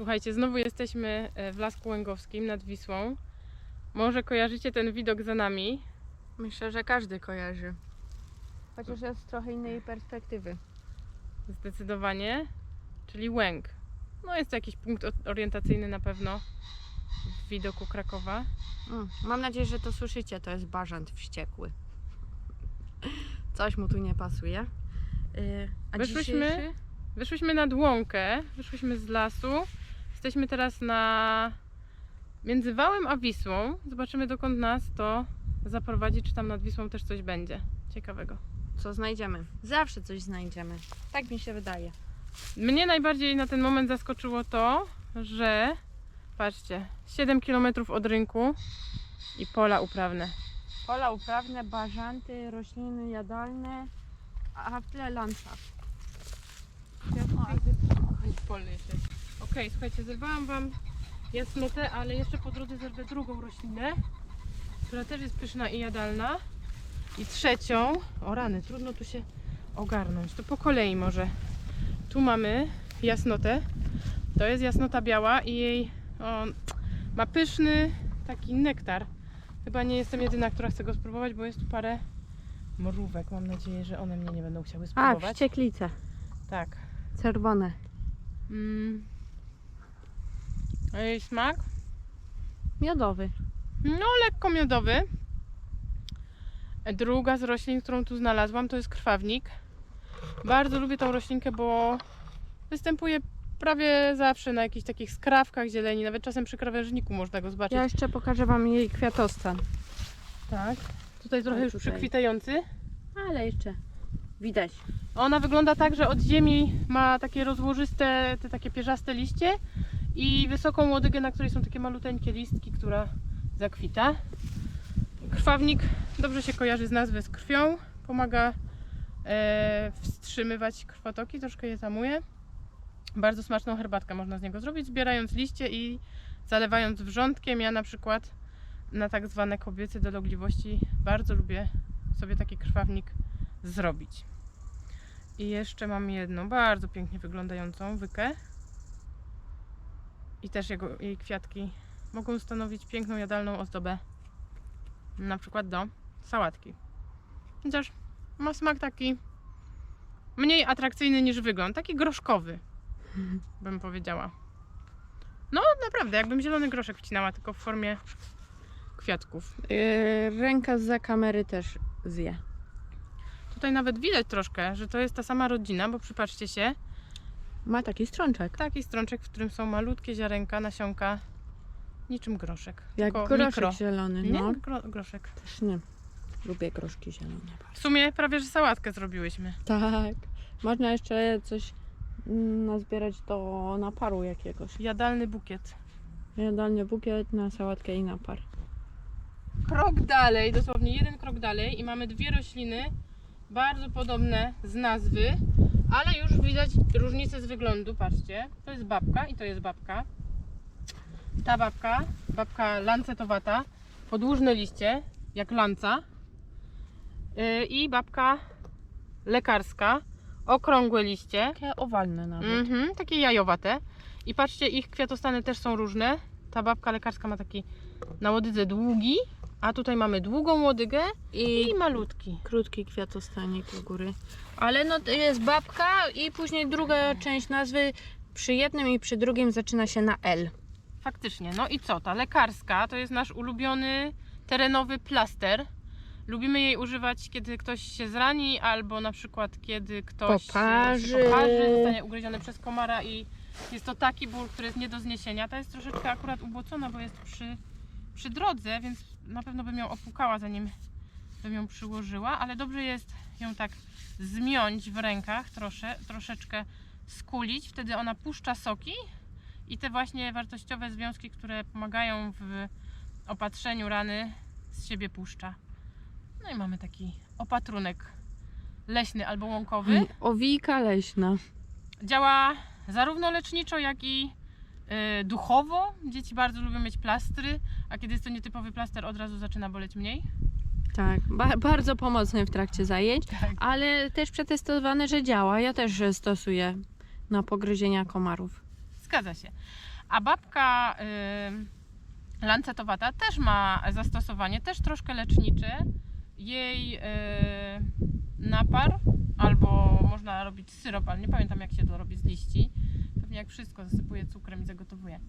Słuchajcie, znowu jesteśmy e, w Lasku Łęgowskim nad Wisłą. Może kojarzycie ten widok za nami. Myślę, że każdy kojarzy. Chociaż jest z trochę innej perspektywy. Zdecydowanie. Czyli Łęk. No jest to jakiś punkt orientacyjny na pewno w widoku Krakowa. Mm, mam nadzieję, że to słyszycie. To jest bażant wściekły. Coś mu tu nie pasuje. Yy, a Wyszłyśmy- dzisiejszy? Wyszłyśmy nad łąkę, wyszłyśmy z lasu. Jesteśmy teraz na między Wałem a Wisłą. Zobaczymy dokąd nas to zaprowadzi, czy tam nad Wisłą też coś będzie ciekawego. Co znajdziemy? Zawsze coś znajdziemy. Tak mi się wydaje. Mnie najbardziej na ten moment zaskoczyło to, że patrzcie, 7 km od rynku i pola uprawne. Pola uprawne, bażanty, rośliny jadalne, a w tle landschaft. polny jeszcze. Okej, słuchajcie, zerwałam Wam jasnotę, ale jeszcze po drodze zerwę drugą roślinę, która też jest pyszna i jadalna. I trzecią, o rany, trudno tu się ogarnąć, to po kolei może. Tu mamy jasnotę, to jest jasnota biała i jej o, ma pyszny taki nektar. Chyba nie jestem jedyna, która chce go spróbować, bo jest tu parę mrówek. Mam nadzieję, że one mnie nie będą chciały A, spróbować. wścieklice. tak. Czerwone. Mm. A jej smak? Miodowy. No, lekko miodowy. Druga z roślin, którą tu znalazłam, to jest krwawnik. Bardzo lubię tą roślinkę, bo występuje prawie zawsze na jakichś takich skrawkach zieleni, nawet czasem przy krawężniku można go zobaczyć. Ja jeszcze pokażę Wam jej kwiatostan. Tak. Tutaj trochę już tutaj. przykwitający. Ale jeszcze widać. Ona wygląda tak, że od ziemi ma takie rozłożyste, te takie pierzaste liście i wysoką łodygę, na której są takie maluteńkie listki, która zakwita. Krwawnik dobrze się kojarzy z nazwy z krwią, pomaga e, wstrzymywać krwotoki, troszkę je tamuje. Bardzo smaczną herbatkę można z niego zrobić, zbierając liście i zalewając wrzątkiem. Ja na przykład na tak zwane kobiece dolegliwości bardzo lubię sobie taki krwawnik zrobić. I jeszcze mam jedną bardzo pięknie wyglądającą wykę. I też jego, jej kwiatki mogą stanowić piękną jadalną ozdobę. Na przykład do sałatki. Chociaż ma smak taki mniej atrakcyjny niż wygląd. Taki groszkowy, bym powiedziała. No naprawdę, jakbym zielony groszek wcinała, tylko w formie kwiatków. Yy, ręka za kamery też zje. Tutaj nawet widać troszkę, że to jest ta sama rodzina, bo przypatrzcie się, Ma taki strączek. Taki strączek, w którym są malutkie ziarenka, nasionka, niczym groszek. Jak tylko groszek mikro. zielony. Nie, No. gro, groszek. Też nie. Lubię groszki zielone W bardzo. sumie prawie, że sałatkę zrobiłyśmy. Tak. Można jeszcze coś mm, nazbierać do naparu jakiegoś. Jadalny bukiet. Jadalny bukiet na sałatkę i napar. Krok dalej, dosłownie jeden krok dalej i mamy dwie rośliny bardzo podobne z nazwy, ale już widać różnicę z wyglądu, patrzcie. To jest babka i to jest babka. Ta babka, babka lancetowata, podłużne liście, jak lanca. Yy, I babka lekarska, okrągłe liście. Takie owalne nawet. Mhm, takie jajowate. I patrzcie, ich kwiatostany też są różne. Ta babka lekarska ma taki na łodydze długi, a tutaj mamy długą łodygę I i malutki. krótki kwiatostanik u góry. Ale no to jest babka i później druga część nazwy przy jednym i przy drugim zaczyna się na L. Faktycznie. No i co? Ta lekarska to jest nasz ulubiony terenowy plaster. Lubimy jej używać, kiedy ktoś się zrani, albo na przykład kiedy ktoś Poparzy. się poparzy, zostanie ugryziony przez komara i jest to taki ból, który jest nie do zniesienia. Ta jest troszeczkę akurat ubłocona, bo jest przy, przy drodze, więc na pewno bym ją opłukała, zanim bym ją przyłożyła, ale dobrze jest ją tak zmiąć w rękach, trosze, troszeczkę skulić, wtedy ona puszcza soki i te właśnie wartościowe związki, które pomagają w opatrzeniu rany, z siebie puszcza. No i mamy taki opatrunek leśny albo łąkowy. Owijka leśna. Działa zarówno leczniczo, jak i y, duchowo. Dzieci bardzo lubią mieć plastry, a kiedy jest to nietypowy plaster, od razu zaczyna boleć mniej. Tak, ba- bardzo pomocny w trakcie zajęć, Tak. ale też przetestowane, że działa. Ja też e, stosuję na pogryzienia komarów. Zgadza się. A babka y, lancetowata też ma zastosowanie, też troszkę lecznicze. Jej y, napar, albo można robić syrop, ale nie pamiętam jak się to robi z liści. Pewnie jak wszystko, zasypuje cukrem i zagotowuje.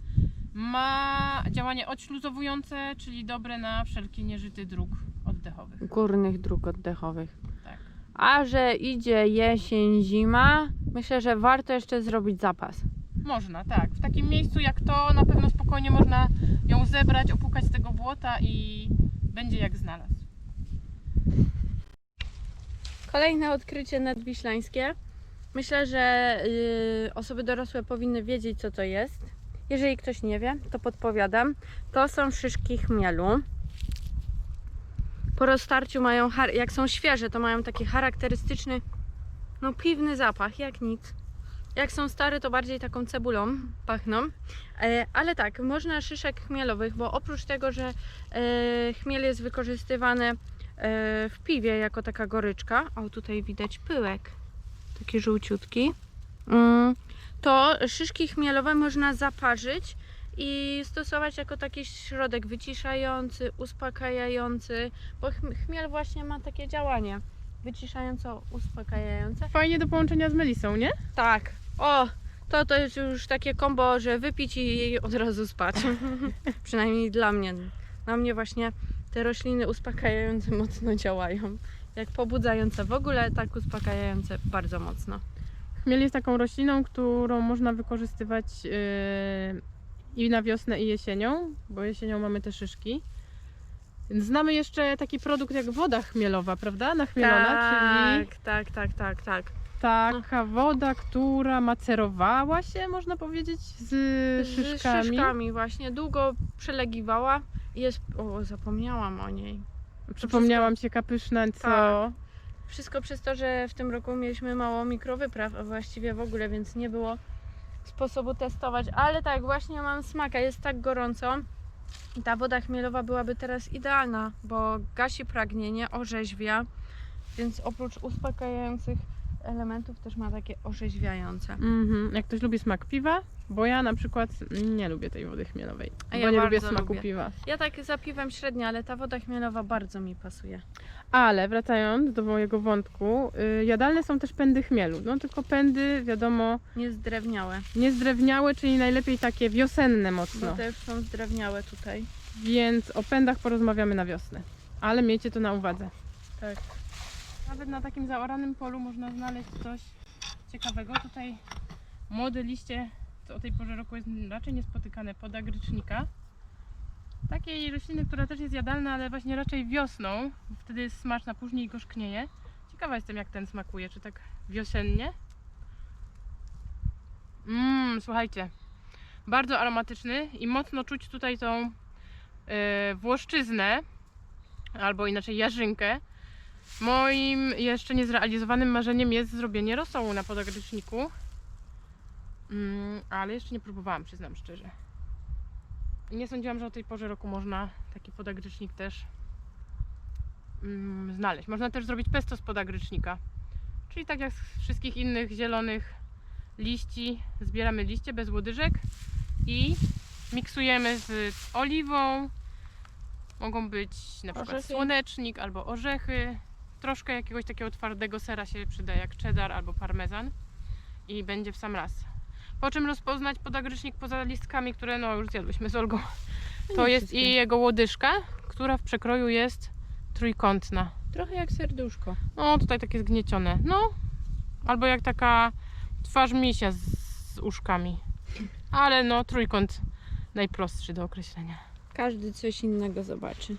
Ma działanie odśluzowujące, czyli dobre na wszelkie nieżyty dróg oddechowych. Górnych dróg oddechowych. Tak. A że idzie jesień, zima, myślę, że warto jeszcze zrobić zapas. Można, tak. W takim miejscu jak to na pewno spokojnie można ją zebrać, opłukać z tego błota i będzie jak znalazł. Kolejne odkrycie nadwiślańskie. Myślę, że y, osoby dorosłe powinny wiedzieć, co to jest. Jeżeli ktoś nie wie, to podpowiadam. To są szyszki chmielu. Po rozstarciu mają, jak są świeże, to mają taki charakterystyczny, no piwny zapach, jak nic. Jak są stare, to bardziej taką cebulą pachną. E, ale tak, można szyszek chmielowych, bo oprócz tego, że e, chmiel jest wykorzystywany e, w piwie jako taka goryczka. O, tutaj widać pyłek, taki żółciutki. To szyszki chmielowe można zaparzyć i stosować jako taki środek wyciszający, uspokajający, bo chm- chmiel właśnie ma takie działanie wyciszająco-uspokajające. Fajnie do połączenia z melisą, nie? Tak. O, to to jest już takie kombo, że wypić i od razu spać. Przynajmniej dla mnie. Na mnie właśnie te rośliny uspokajające mocno działają. Jak pobudzające w ogóle, tak uspokajające bardzo mocno. Chmiel jest taką rośliną, którą można wykorzystywać yy, i na wiosnę, i jesienią, bo jesienią mamy te szyszki. Znamy jeszcze taki produkt jak woda chmielowa, prawda? Nachmielona, czyli tak, tak, tak, tak, tak. taka woda, która macerowała się, można powiedzieć, z szyszkami. Z szyszkami właśnie. Długo przelegiwała jest... O, zapomniałam o niej. Przypomniałam się kapyszna, co... Tak. Wszystko przez to, że w tym roku mieliśmy mało mikrowypraw, a właściwie w ogóle, więc nie było sposobu testować. Ale tak, właśnie mam smaka, jest tak gorąco. Ta woda chmielowa byłaby teraz idealna, bo gasi pragnienie, orzeźwia, więc oprócz uspokajających elementów też ma takie orzeźwiające. Mhm. Jak ktoś lubi smak piwa, bo ja na przykład nie lubię tej wody chmielowej, A bo ja nie lubię bardzo smaku lubię. piwa. Ja tak zapiwam średnio, ale ta woda chmielowa bardzo mi pasuje. Ale wracając do mojego wątku, y, jadalne są też pędy chmielu. No tylko pędy, wiadomo, Niezdrewniałe, niezdrewniałe, czyli najlepiej takie wiosenne bo mocno. te już są zdrewniałe tutaj. Więc o pędach porozmawiamy na wiosnę. Ale miejcie to na uwadze. Tak. Nawet na takim zaoranym polu można znaleźć coś ciekawego. Tutaj młode liście, co o tej porze roku jest raczej niespotykane, podagrycznika. Takiej rośliny, która też jest jadalna, ale właśnie raczej wiosną. Wtedy jest smaczna, później gorzknieje. Ciekawa jestem, jak ten smakuje. Czy tak wiosennie? Mmm, słuchajcie. Bardzo aromatyczny i mocno czuć tutaj tą e, włoszczyznę, albo inaczej jarzynkę. Moim jeszcze niezrealizowanym marzeniem jest zrobienie rosołu na podagryczniku. Mm, ale jeszcze nie próbowałam, przyznam szczerze. I Nie sądziłam, że o tej porze roku można taki podagrycznik też mm, znaleźć. Można też zrobić pesto z podagrycznika. Czyli tak jak z wszystkich innych zielonych liści, zbieramy liście bez łodyżek i miksujemy z oliwą. Mogą być na przykład Orzechy. słonecznik albo orzechy. Troszkę jakiegoś takiego twardego sera się przyda, jak cheddar albo parmezan. I będzie w sam raz. Po czym rozpoznać podagrycznik poza listkami, które no już zjadłyśmy z Olgą. To Nie jest wszystkie. i jego łodyżka, która w przekroju jest trójkątna. Trochę jak serduszko. No tutaj takie zgniecione. No, albo jak taka twarz misia z, z uszkami. Ale no, trójkąt najprostszy do określenia. Każdy coś innego zobaczy.